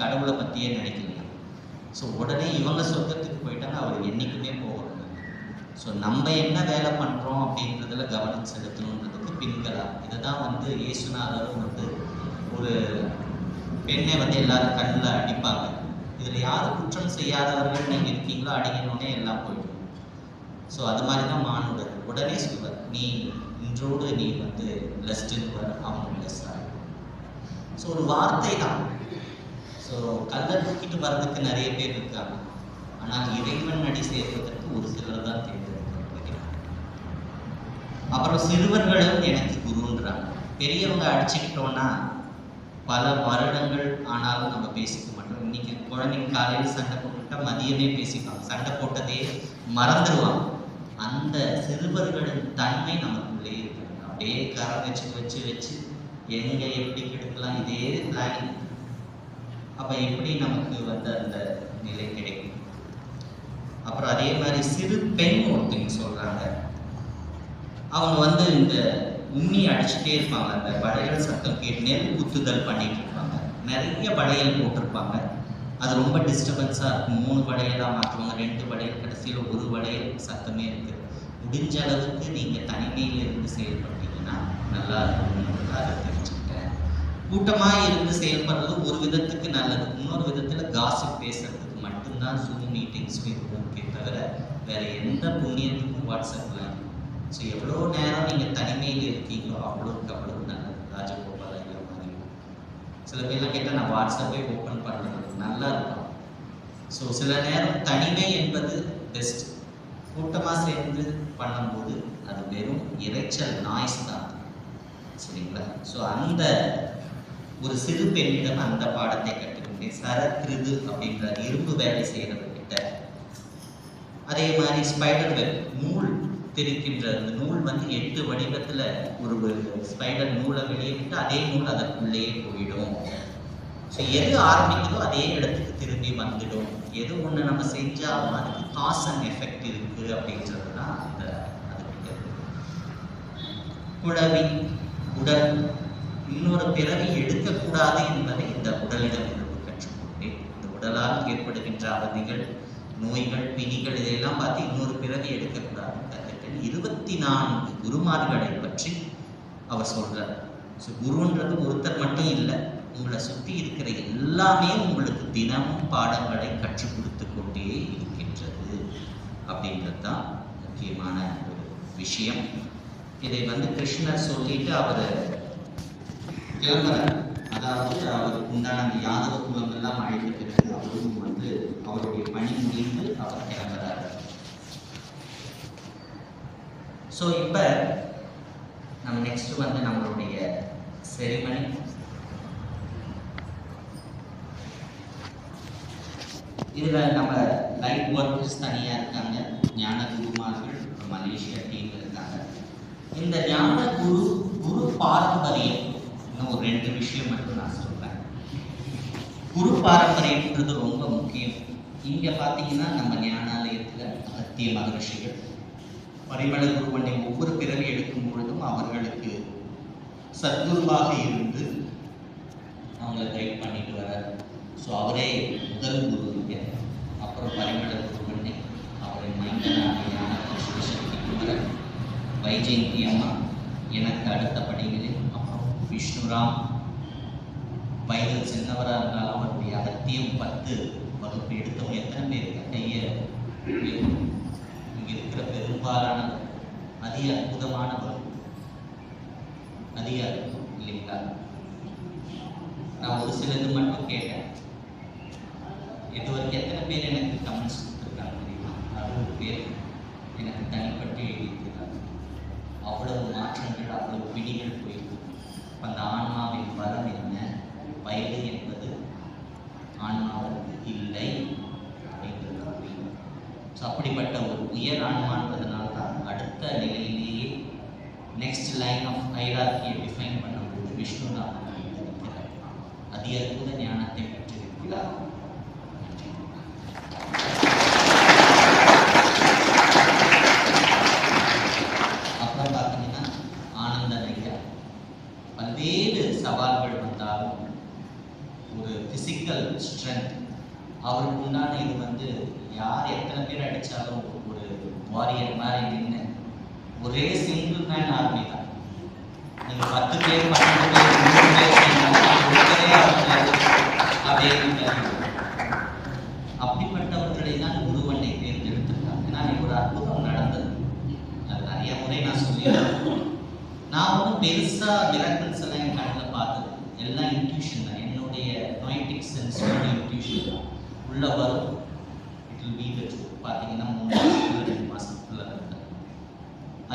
கடவுளை பற்றியே நினைக்கலையா ஸோ உடனே இவங்க சொர்க்கத்துக்கு போயிட்டாங்க அவர் என்றைக்குமே போகணும் ஸோ நம்ம என்ன வேலை பண்ணுறோம் அப்படின்றதுல கவனம் செலுத்தணுன்றதுக்கு பின்களா? இதை தான் வந்து இயேசுநாதரும் வந்து ஒரு பெண்ணை வந்து எல்லாரும் கண்ணில் அடிப்பாங்க. இதில் யார் குற்றம் செய்யாதவர்கள் நீங்கள் இருக்கீங்களோ அடிக்கணுன்னே எல்லாம் போயிடும். ஸோ அது மாதிரி தான் மானுடர். உடனே சொல்வார் நீ இன்றோடு நீ வந்து பிளஸ்டுன்னு அவன் பிளஸ் ஸோ ஒரு வார்த்தை தான் ஸோ கல்லை தூக்கிட்டு வர்றதுக்கு நிறைய பேர் இருக்காங்க. ஆனால் இறைவன் அடி சேர்வதற்கு ஒரு சிலர் தான் தேர்ந்தெடுக்கப்படுகிறாங்க அப்புறம் சிறுவர்களும் எனக்கு குருன்றாங்க. பெரியவங்க அடிச்சுக்கிட்டோன்னா பல வருடங்கள் ஆனாலும் நம்ம பேசிக்க மாட்டோம். இன்னைக்கு குழந்தைங்க காலையில் சண்டை போட்டுட்டா மதியமே பேசிப்பாங்க. சண்டை போட்டதே மறந்துடுவாங்க அந்த சிறுவர்களின் தன்மை நமக்குள்ளே இருக்கு அப்படியே கரை வச்சு வச்சு வச்சு எங்க எப்படி கெடுக்கலாம் இதே பிளானிங் அப்போ எப்படி நமக்கு வந்து அந்த நிலை கிடைக்கும்? அப்புறம் அதே மாதிரி சிறு பெண் ஒருத்தங்க சொல்கிறாங்க அவங்க வந்து இந்த உண்ணி அடிச்சுட்டே இருப்பாங்க. அந்த வளையல் சத்தம் கேட்டு நெல் குத்துதல் பண்ணிட்டு இருப்பாங்க. நிறைய வளையல் போட்டிருப்பாங்க. அது ரொம்ப டிஸ்டர்பன்ஸாக இருக்கும். மூணு வளையலாக மாற்றுவாங்க ரெண்டு வளையல் கடைசியில் ஒரு வளையல் சத்தமே இருக்குது முடிஞ்ச அளவுக்கு நீங்கள் தனிமையில் இருந்து செயல்பட்டீங்கன்னா நல்லா இருக்கும்ன்றதாக தெரிஞ்சு கூட்டமாக இருந்து செயல்படுறது ஒரு விதத்துக்கு நல்லது. இன்னொரு விதத்தில் காசிப் பேசுறதுக்கு மட்டும்தான் ஜூம் மீட்டிங்ஸ் இருக்கே தவிர வேற எந்த புண்ணியத்துக்கும் வாட்ஸ்அப்பில் ஸோ எவ்வளோ நேரம் நீங்கள் தனிமையில் இருக்கீங்களோ அவ்வளோக்கு அவ்வளோ நல்லது. ராஜகோபால் ஐயா மாதிரி. சில பேர்லாம் கேட்டால் நான் வாட்ஸ்அப்பே ஓப்பன் பண்ணுறது நல்லா இருக்கும். ஸோ சில நேரம் தனிமை என்பது பெஸ்ட் கூட்டமாக சேர்ந்து பண்ணும்போது அது வெறும் இரைச்சல் நாய்ஸ் தான். சரிங்களா? ஸோ அந்த ஒரு சிறு பெண்ணிடம் அந்த பாடத்தை கற்றுக்கொண்டேன் சரத்ருது அப்படின்ற இரும்பு வேலை செய்கிறவர்கிட்ட அதே மாதிரி ஸ்பைடர் வெப் நூல் திரிக்கின்ற அந்த நூல் வந்து எட்டு வடிவத்தில் ஒரு ஸ்பைடர் நூலை வெளியே விட்டு அதே நூல் அதற்குள்ளேயே போயிடும். ஸோ எது ஆரம்பிக்குதோ அதே இடத்துக்கு திரும்பி வந்துடும். எது ஒன்று நம்ம செஞ்சாலும் அதுக்கு காஸ் அண்ட் எஃபெக்ட் இருக்கு அப்படின்றது தான் அந்த அதுக்கிட்ட குழவி உடல் இன்னொரு பிறவி எடுக்கக்கூடாது என்பதை இந்த உடலிடம் இருந்து கற்றுக்கொண்டேன். இந்த உடலால் ஏற்படுகின்ற அவதிகள் நோய்கள் பிணிகள் இதையெல்லாம் பார்த்து இன்னொரு பிறவி எடுக்கக்கூடாது கற்றுக்கள் இருபத்தி நான்கு குருமார்களை பற்றி அவர் சொல்றார். ஸோ குருன்றது ஒருத்தர் மட்டும் இல்லை உங்களை சுற்றி இருக்கிற எல்லாமே உங்களுக்கு தினமும் பாடங்களை கற்றுக் கொடுத்து கொண்டே இருக்கின்றது அப்படின்றது தான் முக்கியமான ஒரு விஷயம். இதை வந்து கிருஷ்ணர் சொல்லிட்டு அவர் கிளம்புறார் அதாவது அவருக்கு உண்டான அந்த யாதவ குலம் எல்லாம் அழைத்த பிறகு அவரும் வந்து அவருடைய பணி முடிந்து அவர் கிளம்புறார். ஸோ இப்போ நம்ம நெக்ஸ்ட் வந்து நம்மளுடைய செரிமனி இதில் நம்ம லைட் ஒர்க்கர்ஸ் தனியாக இருக்காங்க. ஞான குருமார்கள் மலேசியா டீம் இருக்காங்க. இந்த ஞான குரு குரு பாரம்பரியம் ஒரு ரெண்டு விஷயம் மட்டும் நான் சொல்றேன். குரு பாரம்பரியம்ன்றது ரொம்ப முக்கியம். இங்க பார்த்தீங்கன்னா நம்ம ஞானாலயத்துல அகத்திய மகரிஷிகள் பரிமள குருவனை ஒவ்வொரு பிறவி எடுக்கும் பொழுதும் அவர்களுக்கு சத்குருவாக இருந்து அவங்கள கைட் பண்ணிட்டு வர ஸோ அவரே முதல் குரு இங்க. அப்புறம் பரிமள குருவனை அவரை மைந்தனாக சிவசக்தி வைஜெயந்தி அம்மா எனக்கு அடுத்த படிகளில் விஷ்ணுராம் வயதில் சின்னவராக இருந்தாலும் அவருடைய அகத்தியம் பத்து வகுப்பு எடுத்தவங்க எத்தனை பேர் கையை இங்கே இருக்கிற பெரும்பாலான அதிக அற்புதமான அற்புதமானவர். அதிக அற்புதம் இல்லைங்களா? நான் ஒரு சிலது மட்டும் கேட்டேன். இது வரைக்கும் எத்தனை பேர் எனக்கு கமெண்ட்ஸ் கொடுத்துருக்காங்க தெரியுமா? அறுபது பேர் எனக்கு தனிப்பட்டு எழுதியிருக்கிறாங்க. அவ்வளவு மாற்றங்கள் அவ்வளவு பிடிகள் போயிருக்கு அந்த ஆன்மாவின் வரம் என்ன? வயது என்பது ஆன்மாவுக்கு இல்லை அப்படின்றது ஸோ அப்படிப்பட்ட ஒரு உயர் ஆன்மான்றதுனால தான் அடுத்த நிலையிலேயே நெக்ஸ்ட் லைன் ஆஃப் ஹைரார்கியை டிஃபைன் பண்ணும்போது விஷ்ணு நாமம் இருக்கிறார் அற்புத ஞானத்தை பெற்றிருக்கிறார் அப்புறம் பார்த்தீங்கன்னா ஆனந்த ஐயா பல்வேறு சவால்கள் வந்தாலும் ஒரு பிசிக்கல் ஸ்ட்ரென்த் அவருக்கு உண்டான இது வந்து யார் அடித்தாலும் ஒரு வாரியர் மாதிரி நின்று ஒரே சிங்கிள் மேன் ஆர்மி தான். நீங்கள் பத்து பேர் பன்னெண்டு பேர் மூணு பேர் அப்படியே அப்படிப்பட்டவர்களை தான் குருவனை தேர்ந்தெடுத்திருக்காங்க. ஏன்னா ஒரு அற்புதம் நடந்தது. அது நிறைய முறை நான் சொல்லியிருக்கேன். நான் ஒன்றும் பெருசா மிராக்கிள்ஸ் எல்லாம் என் கண்ணில் பார்த்தது. எல்லாம் இன்ட்யூஷன் தான். என்னுடைய நொயட்டிக் சென்ஸ் இன்ட்யூஷன் தான். உள்ள வரும் it will be the truth பார்த்தீங்கன்னா மூணு ரெண்டு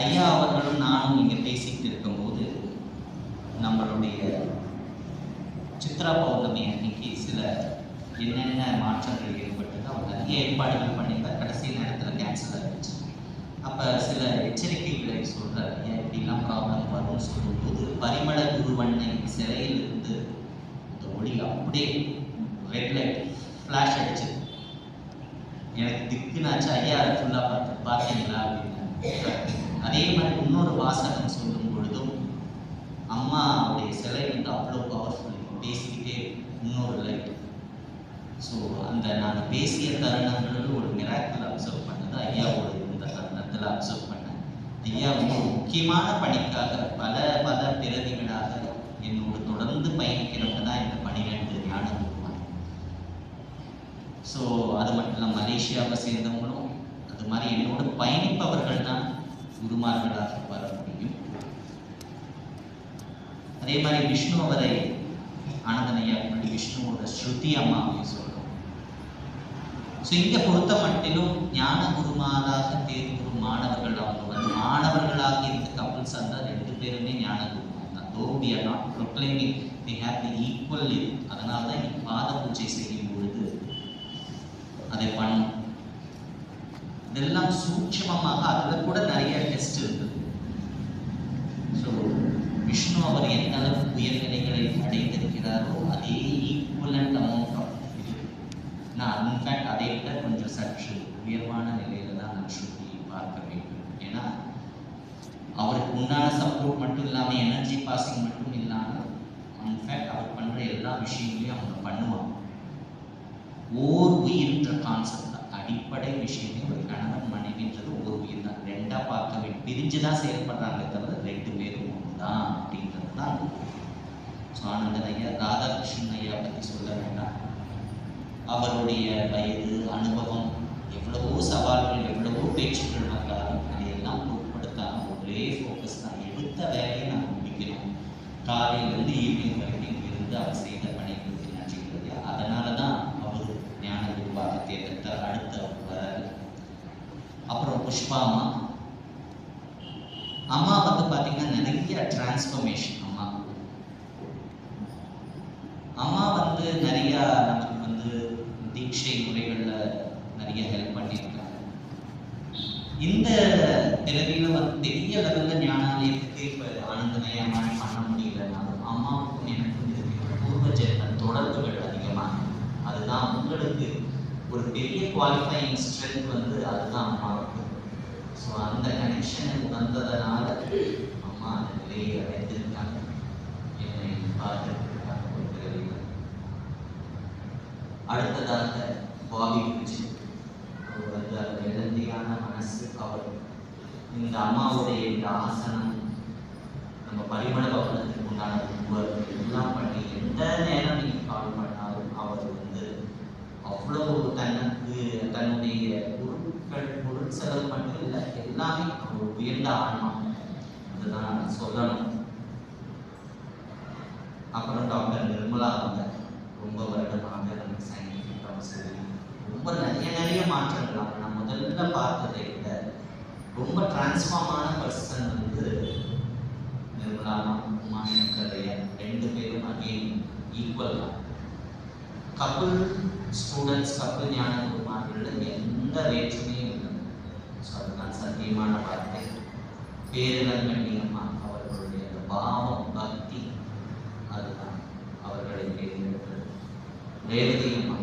ஐயா அவர்களும் நானும் இங்கே பேசிக்கிட்டு இருக்கும்போது நம்மளுடைய சித்ரா பௌர்ணமி அன்னைக்கு சில என்னென்ன மாற்றங்கள் ஏற்பட்டது அவங்க நிறைய ஏற்பாடுகள் பண்ணியிருந்தார் கடைசி நேரத்தில் கேன்சல் ஆகிடுச்சு அப்போ சில எச்சரிக்கைகளை சொல்கிறார் ஏன் இப்படிலாம் ப்ராப்ளம் வரும்னு சொல்லும்போது பரிமள குருவண்ணை சிறையில் இருந்து ஒளி அப்படியே ரெட் லைட் ஃப்ளாஷ் அடிச்சு எனக்கு திக்குனாச்சு ஐயா ஃபுல்லாக பார்த்து பார்த்தீங்களா அப்படின்னு அதே மாதிரி இன்னொரு வாசகம் சொல்லும் பொழுதும் அம்மாவுடைய சிலை வந்து அவ்வளோ பவர்ஃபுல் பேசிக்கிட்டே இன்னொரு லைட் ஸோ அந்த நான் பேசிய தருணங்கள் ஒரு மிராக்கிள் அப்சர்வ் பண்ணது ஐயாவோட இந்த தருணத்தில் அப்சர்வ் பண்ணேன். ஐயா வந்து ஒரு முக்கியமான பணிக்காக பல பல பிறவிகளாக என்னோடு தொடர்ந்து பயணிக்கிறவங்க தான் இந்த பணிகள் ஞான ஸோ அது மட்டும் இல்லாமல் மலேசியாவை சேர்ந்தவங்களும் அது மாதிரி என்னோடு பயணிப்பவர்கள் தான் குருமார்களாக வர முடியும். அதே மாதிரி விஷ்ணு அவரை ஆனந்தனையா முன்னாடி விஷ்ணுவோட ஸ்ருதி அம்மாவையும் சொல்கிறோம் ஸோ இங்க பொறுத்த மட்டிலும் ஞான குருமாராக தேர்வுறும் மாணவர்கள் அவங்க வந்து மாணவர்களாக இருந்த கப்பல்ஸ் அந்த ரெண்டு பேருமே ஞான குருமார் தான். Though we are not proclaiming the have the equal இது அதனால தான் இன்னைக்கு பாத பூஜை செய்யும் அதை பண்ணும். இதெல்லாம் சூட்சமமாக அதில் கூட நிறைய டெஸ்ட் இருக்குது ஸோ விஷ்ணு அவர் எந்த அளவுக்கு உயர்நிலைகளை அடைந்திருக்கிறாரோ அதே ஈக்குவலண்ட் அமௌண்ட் ஆஃப் இது. நான் இன்ஃபேக்ட் அதை விட கொஞ்சம் சற்று உயர்வான நிலையில தான் நான் ஸ்ருதி பார்க்க வேண்டும். ஏன்னா அவருக்கு உண்டான சப்போர்ட் மட்டும் இல்லாமல் எனர்ஜி பாசிங் மட்டும் இல்லாமல் இன்ஃபேக்ட் அவர் பண்ணுற எல்லா விஷயங்களையும் அவங்க பண்ணுவாங்க. ஓர் உயிர்ன்ற கான்செப்ட் தான். அடிப்படை விஷயமே ஒரு கணவன் மனைவின்றது ஓர் உயிர் தான். ரெண்டா பார்க்க வேண்டும் பிரிஞ்சு தான் செயல்படுறாங்க தவிர ரெண்டு பேரும் ஒன்று தான் அப்படின்றது தான் ஸோ ஆனந்தன் ஐயா ராதாகிருஷ்ணன் ஐயா பற்றி சொல்ல வேண்டாம். அவருடைய வயது அனுபவம் எவ்வளவோ சவால்கள் எவ்வளவோ பேச்சுக்கள் வந்தாலும் அதையெல்லாம் பொருட்படுத்தாமல் ஒரே ஃபோக்கஸ் தான். எடுத்த வேலையை நம்ம முடிக்கணும் காலையிலேருந்து ஈவினிங் வரைக்கும் இருந்து அவர் செய்த பணிகள் நன்றிகள் ஐயா அதனால தான் அவர் ஞான குருவாக தேர்ந்தெடுத்தார் அடுத்து அவர் வராரு அப்புறம் புஷ்பா அம்மா அம்மா வந்து பார்த்தீங்கன்னா நிறைய டிரான்ஸ்ஃபர்மேஷன் அம்மா. அம்மா வந்து நிறைய நமக்கு வந்து தீட்சை முறைகள்ல நிறைய ஹெல்ப் பண்ணியிருக்காங்க. இந்த பிறவியில் வந்து பெரிய லெவல்ல ஞானாலயத்துக்கு இப்போ ஆனந்தமயமான பண்ண முடியலனாலும் அம்மாவுக்கும் எனக்கும் இருக்கிற பூர்வ ஜென்ம தொடர்புகள் அதிகமாக அதுதான் உங்களுக்கு ஒரு பெரிய குவாலிஃபையிங் ஸ்ட்ரென்த் வந்து அதுதான் அம்மா ஸோ அந்த கனெக்ஷனை உணர்ந்ததனால அம்மா அந்த நிலையை அடைந்திருக்காங்க. என்னை பார்த்திருக்காங்க ஒரு பிறவியில் அடுத்ததாக பாபி குச்சி. வந்து அந்த இளந்தியான மனசு அவர் இந்த அம்மாவுடைய இந்த ஆசனம் நம்ம பரிமள பவனத்துக்கு உண்டான உருவர் எல்லாம் பண்ணி எந்த நேரம் நீங்கள் கால் பண்ணாலும் அவர் வந்து அவ்வளவு தனக்கு தன்னுடைய பொருட்கள் பொருள் செலவு மட்டும் இல்லை எல்லாமே ஒரு உயர்ந்த ஆன்மா அதுதான் சொல்லணும். அப்புறம் டாக்டர் நிர்மலா அவங்க ரொம்ப வருடமாக நமக்கு சயின்டிஃபிக் கவுன்சில் ரொம்ப நிறைய நிறைய மாற்றங்கள் அவங்க நான் முதல்ல பார்த்ததை விட ரொம்ப டிரான்ஸ்ஃபார்மான பர்சன் வந்து நிர்மலா உமா ரெண்டு பேரும் அகெயின் ஈக்குவல் தான். கப்புள் ஸ்டூடெண்ட்ஸ் கப்புள் ஞான குருமார்களில் எந்த வேற்றுமையும் இல்லை ஸோ அதுதான் சத்தியமான வார்த்தை பேரிலங்கண்ணியம்மா அவர்களுடைய அந்த பாவம் பக்தி அதுதான் அவர்களை தேர்ந்தெடுத்தது ரேவதி அம்மா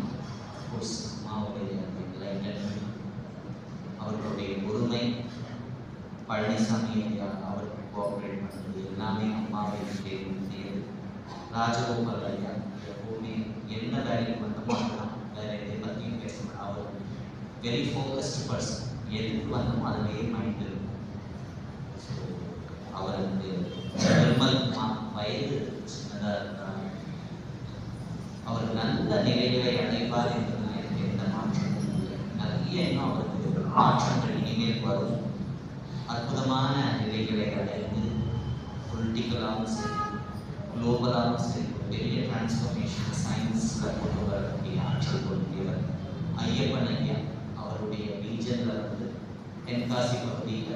கோர்ஸ் அம்மாவுடைய அந்த enlightenment, அவர்களுடைய பொறுமை பழனிசாமி ஐயா அவருக்கு கோஆப்ரேட் பண்ணுறது எல்லாமே அம்மாவை தேர்வு செய்யுது ராஜகோபால் ஐயா எப்பவுமே என்ன வேலைக்கு வந்தோமோ அந்த வெரி ஃபோக்கஸ்டு பர்சன் எதுக்கு வந்தோமோ அதுலேயே மைண்ட் இருக்கும் ஸோ அவருக்கு நிர்மல் மா- வயது சின்னதாக இருந்தால் அவர் நல்ல நிலைகளை அடைவார் என்பதில் எனக்கு எந்த மாற்றமும் இல்லை. நிறைய இன்னும் அவருக்கு மாற்றங்கள் இனிமேல் வரும். அற்புதமான நிலைகளை அடைந்து பொலிட்டிக்கலாகவும் சரி குளோபலாகவும் சரி பெரிய டிரான்ஸ்ஃபர்மேஷன் சயின்ஸில் கொண்டு வரக்கூடிய ஆற்றல் பொருந்தியவர் ஐயப்பன் ஐயா அவருடைய ரீஜனில் வந்து தென்காசி பகுதியில்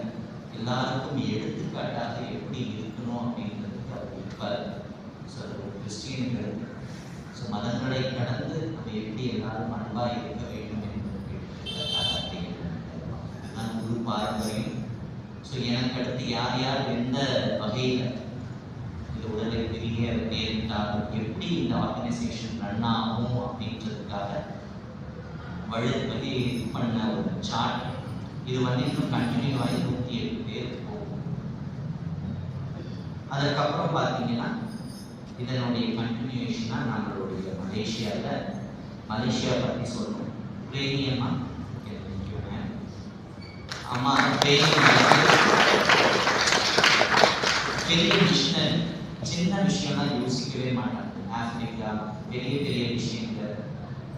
எல்லாருக்கும் எடுத்துக்காட்டாக எப்படி இருக்கணும் அப்படின்னு அவர் இருப்பார் ஸோ அது கிறிஸ்டியன்கள் ஸோ மதங்களை கடந்து நம்ம எப்படி எல்லாரும் அன்பாக இருக்க வேண்டும் என்பதற்கு நான் குரு பாரம்பரியம் ஸோ எனக்கு அடுத்து யார் யார் எந்த வகையில் இந்த உடலை பெரிய நேரிட்டாலும் எப்படி இந்த ஆர்கனைசேஷன் ரன் ஆகும் அப்படின்றதுக்காக வழி பண்ண ஒரு சார்ட் இது வந்து இன்னும் கண்டினியூ ஆகி நூற்றி எட்டு பேர் போகும். அதுக்கப்புறம் பார்த்தீங்கன்னா இதனுடைய கண்டினியூஷனாக நம்மளுடைய மலேசியாவில் மலேசியா பற்றி சொல்லணும் பிரேமியம்மா அம்மா பெரிய மிஷினரி சின்ன விஷயம்லாம் யோசிக்கவே மாட்டாங்க. ஆப்ரிக்கா பெரிய பெரிய விஷயங்கள்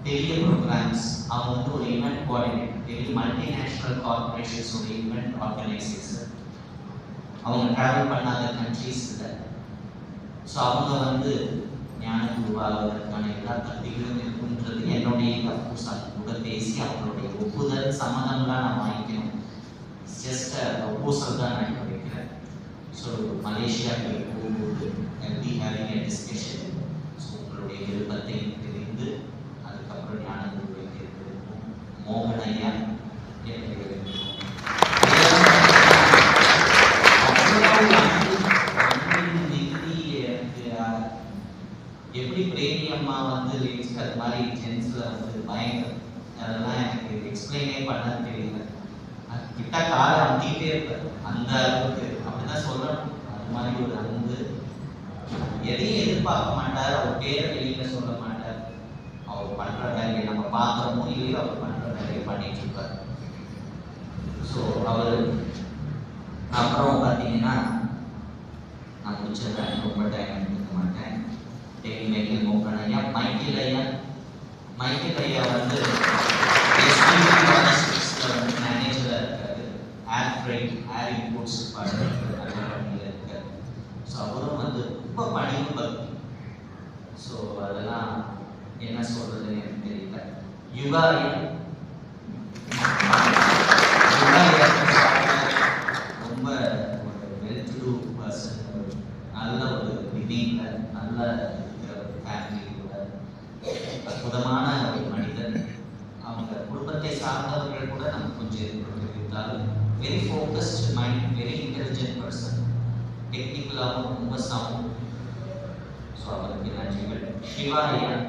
பெரிய ப்ரோக்ராம்ஸ் அவங்க வந்து ஒரு ஈவெண்ட் கோஆர்டினேட் பெரிய மல்டிநேஷ்னல் கார்பரேஷன்ஸோட இவெண்ட் ஆர்கனைசேஷன் அவங்க ட்ராவல் பண்ணாத கண்ட்ரீஸில் இல்லை ஸோ அவங்க வந்து ஞான உருவாகிறதுக்கான எல்லா தகுதிகளும் இருக்குன்றது என்னுடைய கப்பூஸ் அது கூட பேசி அவங்களுடைய ஒப்புதல் சம்மதம்லாம் நான் வாங்கிக்கணும். ஜஸ்ட் ப்ரொபோசல் தான் நான் வைக்கிறேன். ஸோ மலேசியாவுக்கு போகும்போது healthy having a discussion so உங்களுடைய விருப்பத்தை தெரிந்து அதுக்கப்புறம் ஞான உருவாக்கி தேர்ந்தெடுப்போம் மோகன் ஐயா என்னுடைய விருப்பம். அவ்வளவு அன்பு, அன்பின் மிகுதி எனக்கு, அஹ், எப்படி பிரேமி அம்மா வந்து லேடிஸ்க்கு அது மாதிரி ஜென்ஸ்ல வந்து பயங்கரம் அதெல்லாம் எனக்கு எக்ஸ்பிளைனே பண்ண தெரியல அது கிட்ட காலை அமுத்திக்கிட்டே இருப்பேன் அந்த அளவுக்கு அப்படிதான் சொல்லணும் அது மாதிரி ஒரு அன்பு. எதையும் எதிர்பார்க்க மாட்டார். அவர் பேரை வெளியில சொல்ல மாட்டார். அவர் பண்ற வேலையை நம்ம பார்க்குறோமோ இல்லையோ அவர் பண்ற வேலையை பண்ணிட்டு இருப்பார். ஸோ அவர் அப்புறம் பார்த்தீங்கன்னா நான் முடிச்சிடுறேன் ரொம்ப டைம் எடுத்துக்க மாட்டேன். டெய்லி மைக்கேல் மோகன் ஐயா மைக்கேல் ஐயா. மைக்கேல் ஐயா வந்து மேனேஜராக இருக்காரு. Air freight air imports department இருக்காரு ஸோ அவரும் வந்து ரொம்ப ஸோ அதெல்லாம் என்ன சொல்றதுன்னு எனக்கு தெரியல. யுகா ரொம்ப ஒரு வெல் டு பர்சன் நல்ல ஒரு லிவிங்ல நல்ல இருக்கிற ஒரு ஃபேமிலி கூட அற்புதமான ஒரு மனிதன். அவங்க குடும்பத்தை சார்ந்தவர்கள் கூட நம்ம கொஞ்சம் இருந்தாலும் very focused mind very intelligent person டெக்னிக்கலாகவும் ரொம்ப சவுண்ட் நன்றிகள்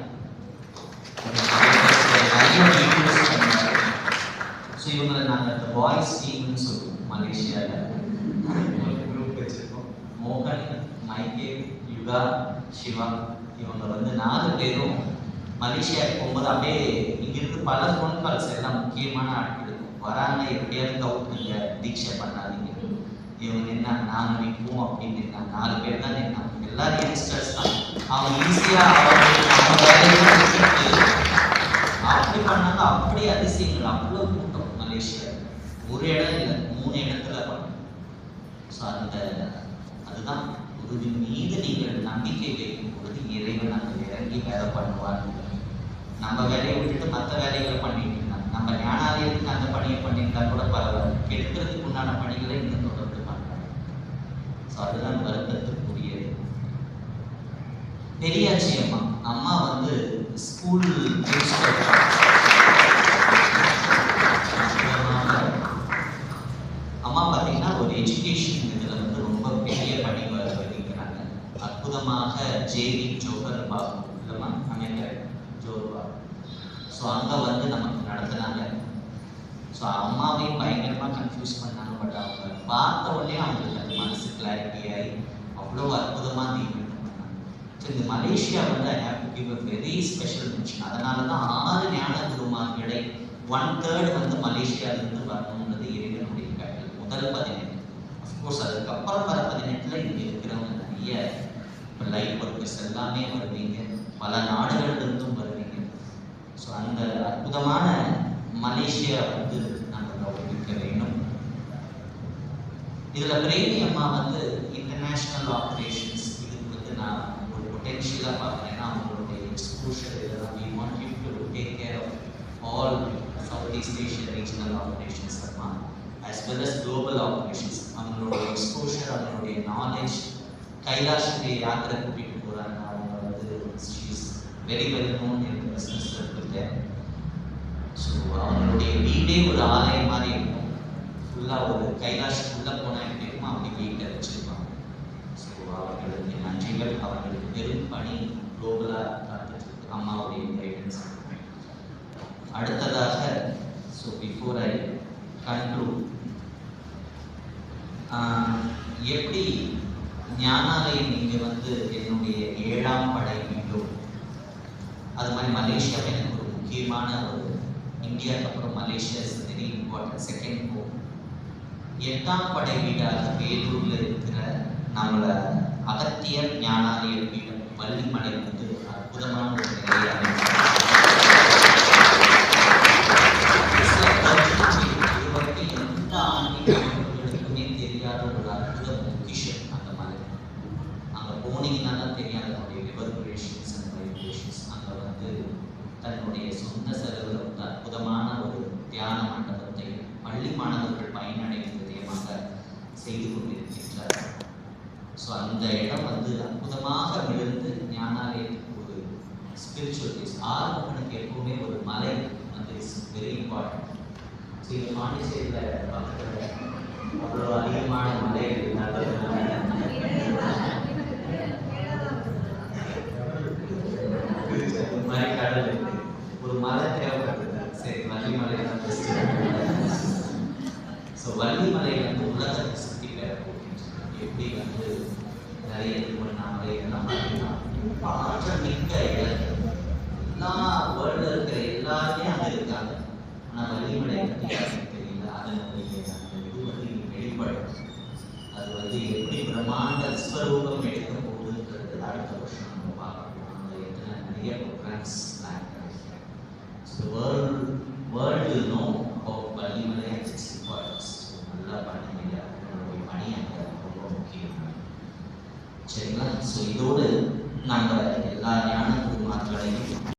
ஸோ இவங்களை நாங்கள் இந்த பாய்ஸ் டீம்னு சொல்லுவோம் மலேசியாவில் குரூப் வச்சிருக்கோம். மோகன் மைக்கேல் யுகா சிவா இவங்க வந்து நாலு பேரும் மலேசியாவுக்கு போகும்போது அப்படியே இங்கிருந்து பல ஃபோன் கால்ஸ் எல்லாம் முக்கியமான ஆட்கள் இருக்கும் வராங்க எப்படியாவது கவுட் தீட்சை பண்ணாதீங்க இவங்க என்ன நாங்கள் நிற்போம் அப்படின்னு நாலு பேர் தான் நின்னாங்க எல்லாரும் யங்ஸ்டர்ஸ் தான் அவன் ஈஸியாக அவங்க அப்படி பண்ணாங்க அப்படி அதிசயங்கள் அவ்வளோ கூட்டம் மலேசியா ஒரு இடம் இல்லை மூணு இடத்துல பண்ணோம் ஸோ அந்த அதுதான். குருவின் மீது நீங்கள் நம்பிக்கை வைக்கும் பொழுது இறைவன் அந்த இறங்கி வேலை பண்ணுவார். நம்ம வேலையை விட்டுட்டு மற்ற வேலைகளை பண்ணிட்டு இருந்தாங்க நம்ம ஞானாலயத்துக்கு அந்த பணியை பண்ணியிருந்தா கூட பரவாயில்ல. கெடுக்கிறதுக்கு உண்டான பணிகளை இன்னும் தொடர்ந்து பண்றாங்க ஸோ அதுதான் பெரியாச்சி அம்மா அம்மா வந்து ஸ்கூல் அம்மா பார்த்தீங்கன்னா ஒரு எஜுகேஷன் இதில் வந்து ரொம்ப பெரிய பணி வ- வகிக்கிறாங்க. அற்புதமாக ஜேவி ஜோகர் பாபு இல்லைம்மா அமைச்சர் ஜோர் பாபு ஸோ அங்கே வந்து நமக்கு நடத்தினாங்க. ஸோ அம்மாவையும் பயங்கரமாக கன்ஃபியூஸ் பண்ணாங்க பட் அவங்க பார்த்த உடனே அவங்களுக்கு அந்த மனசு கிளாரிட்டி ஆகி அவ்வளோ அற்புதமாக தீர்வு ஸோ இந்த மலேசியா வந்து I have to give a very special mention அதனால தான் ஆறு ஞான குருமார்களை ஒன் தேர்ட் வந்து மலேசியாவிலிருந்து வரணுன்றது இறைவனுடைய கட்டளை. முதல் பதினெட்டு. அஃப்கோர்ஸ் அதுக்கப்புறம் வர பதினெட்டில் இங்கே இருக்கிறவங்க நிறைய இப்போ லைஃப் ஒர்க்கர்ஸ் எல்லாமே வருவீங்க. பல நாடுகளிலிருந்தும் வருவீங்க. ஸோ அந்த அற்புதமான மலேசியா வந்து நம்ம கௌரவிக்க வேணும் இதில் பிரேமி அம்மா வந்து இன்டர்நேஷ்னல் ஆப்ரேஷன்ஸ் இதுக்கு வந்து நான் ஒரு பொட்டென்ஷியலாக பார்க்குறேன்னா அவங்களுடைய எக்ஸ்போஷர் இதெல்லாம் we want you to take care of all South East Asia regional operations அம்மா as well as global operations அவங்களுடைய எக்ஸ்போஷர் அவங்களுடைய நாலேஜ் கைலாஷுடைய யாத்திரை கூட்டிகிட்டு போகிறாங்க அவங்க வந்து she's very well known in business circle so அவங்களுடைய வீடே ஒரு ஆலயம் மாதிரி இருக்கும் ஃபுல்லாக ஒரு கைலாஷ் உள்ளே போனால் எப்படி இருக்குமோ அப்படி வீட்டை வச்சுருப்பாங்க ஸோ அவர்களுக்கு நன்றிகள் அவர்களுக்கு பெரும் பணி குளோபலாக காத்துட்டு அம்மாவுடைய கைடன்ஸ் அடுத்ததாக ஸோ பிஃபோர் ஐ கன்க்ளூட் எப்படி ஞானாலயம் இங்கே வந்து என்னுடைய ஏழாம் படை மீண்டும் அது மாதிரி மலேசியா எனக்கு ஒரு முக்கியமான ஒரு இந்தியாவுக்கு அப்புறம் Malaysia is very important second home எட்டாம் படை வீடாக வேலூரில் இருக்கிற நம்மளை அகத்தியர் ஞானாலய பீடம் வள்ளிமலை வந்து அற்புதமான ஒரு நிலையை இதுவரைக்கும் எந்த ஆன்மீக தெரியாத ஒரு அற்புத பொக்கிஷம் அந்த மாதிரி அங்கே போனீங்கன்னா தான் தெரியும் அதனுடைய ரிவர்பரேஷன்ஸ் அண்ட் வைப்ரேஷன்ஸ் அங்கே வந்து தன்னுடைய சொந்த செலவில் வந்து அற்புதமான ஒரு தியான மண்டபத்தை பள்ளி மாணவர்கள் பயனடையும் விதயமாக செய்து கொண்டிருக்கின்றார் ஸோ அந்த இடம் வந்து அற்புதமாக விழுந்து ஞானாலயத்துக்கு ஒரு ஸ்பிரிச்சுவல் பிளேஸ் ஆறுமுகனுக்கு எப்பவுமே ஒரு மலை வந்து இஸ் வெரி இம்பார்ட்டன்ட் ஸோ இங்கே பாண்டிச்சேரியில் பக்கத்தில் அவ்வளோ அதிகமான மலை இருந்தாலும் இந்த மாதிரி கடல் இருக்கு ஒரு மலை தேவைப்படுது சரி வள்ளிமலை தான் பெஸ்ட் ஸோ வள்ளிமலை வந்து உலகத்தை சுற்றி பெற போகின்றது எப்படி வந்து நிறைய திருவண்ணாமலை எல்லாம் பார்த்தீங்கன்னா ஆற்றல் இடம் எல்லா வேர்ல்டில் இருக்கிற எல்லாருமே அங்கே இருக்காங்க ஆனால் வள்ளிமலை வித்தியாசம் தெரியல அதனுடைய அந்த இது வெளிப்படும் அது வந்து எப்படி பிரம்மாண்ட விஸ்வரூபம்